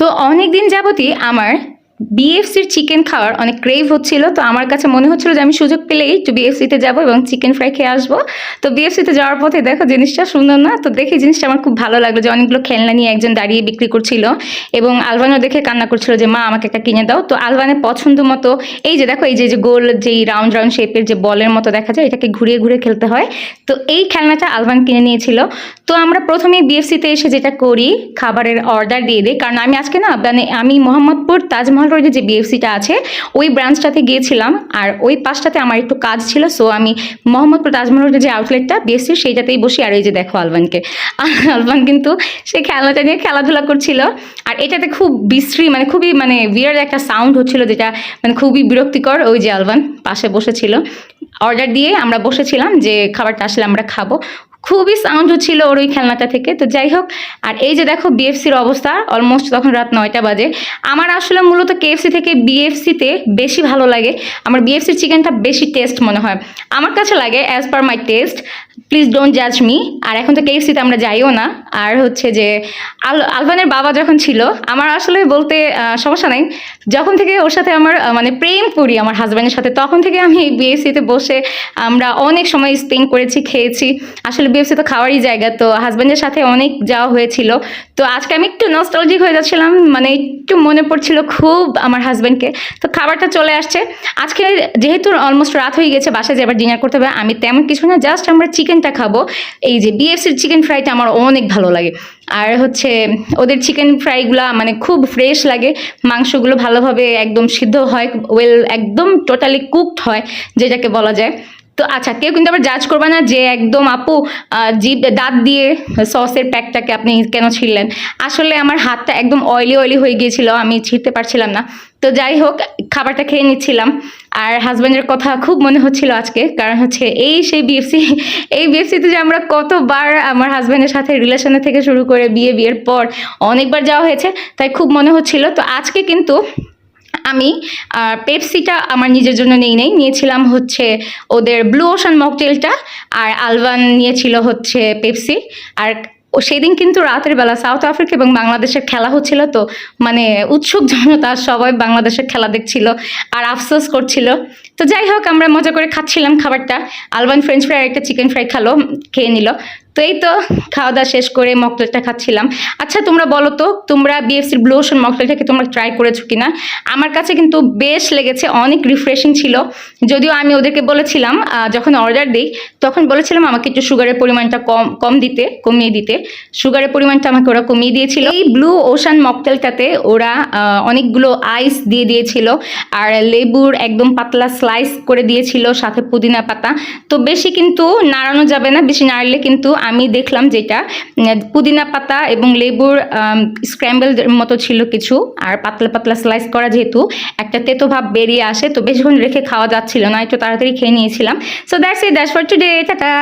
তো অনেক দিন যাবতই আমার বিএফসির চিকেন খাওয়ার অনেক ক্রেভ হচ্ছিল, তো আমার কাছে মনে হচ্ছিল যে আমি সুযোগ পেলেই একটু বিএফসিতে যাব এবং চিকেন ফ্রাই খেয়ে আসব। তো বিএফসিতে যাওয়ার পথে দেখো জিনিসটা সুন্দর না? তো দেখে জিনিসটা আমার খুব ভালো লাগল যে অনেকগুলো খেলনা নিয়ে একজন দাঁড়িয়ে বিক্রি করছিল এবং আলবানও দেখে কান্না করছিল যে, মা, আমাকে একটা কিনে দাও। তো আলবানের পছন্দ মতো এই যে দেখো, এই যে যে গোল যেই রাউন্ড রাউন্ড শেপের যে বলের মতো দেখা যায়, এটাকে ঘুরিয়ে ঘুরিয়ে খেলতে হয়। তো এই খেলনাটা আলবান কিনে নিয়েছিল। তো আমরা প্রথমে বিএফসিতে এসে যেটা করি, খাবারের অর্ডার দিয়ে দিই। কারণ আমি আজকে না মানে আমি মোহাম্মদপুর তাজমহল রোডে যে বিএফসিটা আছে, ওই ব্রাঞ্চটাতে গিয়েছিলাম আর ওই পাশটাতে আমার একটু কাজ ছিল সো আমি মোহাম্মদপুর তাজমহল রোডের যে আউটলেটটা বিএফসি সেইটাতেই বসি আর এই যে দেখো আলবানকে। আলবান কিন্তু সেই খেলনাটা নিয়ে খেলাধুলা করছিল আর এটাতে খুব বিশ্রী মানে খুবই মানে বিয়ার একটা সাউন্ড হচ্ছিল যেটা মানে খুবই বিরক্তিকর ওই যে আলবান পাশে বসেছিল। অর্ডার দিয়ে আমরা বসেছিলাম যে, খাবারটা আসলে আমরা খাব। খুবই সাউন্ড হচ্ছিল ওর ওই খেলনাটা থেকে। তো যাই হোক, আর এই যে দেখো বিএফসির অবস্থা অলমোস্ট তখন রাত নয়টা বাজে। আমার আসলে মূলত কেএফসি থেকে বিএফসিতে বেশি ভালো লাগে। আমার বিএফসির চিকেনটা বেশি টেস্ট মনে হয়। আমার কাছে লাগে as per my taste please don't জাজ মি আর এখন তো কেএফসিতে আমরা যাইও না। আর হচ্ছে যে, আল আলবানের বাবা যখন ছিল, আমার আসলে বলতে সমস্যা নাই। যখন থেকে ওর সাথে আমার মানে প্রেম করি আমার হাজব্যান্ডের সাথে, তখন থেকে আমি বিএফসিতে বসে আমরা অনেক সময় স্পেন্ড করেছি, খেয়েছি। আসলে বিএফসি তো খাওয়ারই জায়গা, তো হাজব্যান্ডের সাথে অনেক যাওয়া হয়েছিল। তো আজকে আমি একটু নস্টালজিক হয়ে যাচ্ছিলাম মানে একটু মনে পড়ছিল খুব আমার হাজব্যান্ডকে তো খাবারটা চলে আসছে। আজকে যেহেতু অলমোস্ট রাত হয়ে গেছে, বাসায় যে আবার ডিনার করতে হবে, আমি তেমন কিছু না জাস্ট আমরা চিকেনটা খাব। এই যে বিএফসির চিকেন ফ্রাইটা আমার অনেক ভালো লাগে। আর হচ্ছে ওদের চিকেন ফ্রাইগুলো মানে খুব ফ্রেশ লাগে। মাংসগুলো ভালোভাবে একদম সিদ্ধ হয় ওয়েল একদম টোটালি কুকড হয়, যেটাকে বলা যায়। তো আচ্ছা কেউ কিন্তু আবার জাজ করবে না যে একদম আপু জিভ, দাঁত দিয়ে সসের প্যাকটাকে আপনি কেন ছিললেন আসলে আমার হাতটা একদম অয়েলি অয়েলি হয়ে গিয়েছিল, আমি ছিঁড়তে পারছিলাম না। তো যাই হোক, খাবারটা খেয়ে নিচ্ছিলাম। আর হাজব্যান্ডের কথা খুব মনে হচ্ছিল আজকে, কারণ হচ্ছে এই সেই বিএফসি এই বিএফসিতে যে আমরা কতবার আমার হাজব্যান্ডের সাথে রিলেশনে থেকে শুরু করে বিয়ে বিয়ের পর অনেকবার যাওয়া হয়েছে, তাই খুব মনে হচ্ছিল। তো আজকে কিন্তু আমি আহ, পেপসিটা আমার নিজের জন্য নেই নেই। নিয়েছিলাম হচ্ছে ওদের ব্লু ওশান মকটেলটা আর আলবান নিয়েছিল হচ্ছে পেপসি আর ও সেদিন কিন্তু রাতের বেলা সাউথ আফ্রিকা এবং বাংলাদেশের খেলা হচ্ছিল তো মানে উৎসুক জনতা সবাই বাংলাদেশের খেলা দেখছিল আর আফসোস করছিল। তো যাই হোক আমরা মজা করে খাচ্ছিলাম খাবারটা। আলবান ফ্রেঞ্চ ফ্রাই আর একটা চিকেন ফ্রাই খালো খেয়ে নিল। তো এই তো খাওয়া দাওয়া শেষ করে মকটেলটা খাচ্ছিলাম। আচ্ছা তোমরা বলো তো, তোমরা বিএফসির ব্লু ওশান মকটেলটাকে তোমরা ট্রাই করেছ কিনা? আমার কাছে কিন্তু বেশ লেগেছে, অনেক রিফ্রেশিং ছিল। যদিও আমি ওদেরকে বলেছিলাম যখন অর্ডার দিই, তখন বলেছিলাম আমাকে একটু সুগারের পরিমাণটা কম কম দিতে, কমিয়ে দিতে। সুগারের পরিমাণটা আমাকে ওরা কমিয়ে দিয়েছিল। এই ব্লু ওশান মকটেলটাতে ওরা অনেকগুলো আইস দিয়ে দিয়েছিল, আর লেবুর একদম পাতলা স্লাইস করে দিয়েছিল, সাথে পুদিনা পাতা। তো বেশি কিন্তু নাড়ানো যাবে না, বেশি নাড়লে কিন্তু আমি দেখলাম যেটা পুদিনা পাতা এবং লেবুর স্ক্র্যাম্বল মতো ছিল কিছু, আর পাতলা পাতলা স্লাইস করা যেহেতু, একটা তেতো ভাব বেরিয়ে আসে, তো বেশিক্ষণ রেখে খাওয়া যাচ্ছিল না, একটু তাড়াতাড়ি খেয়ে নিয়েছিলাম। So that's it that's for today tata!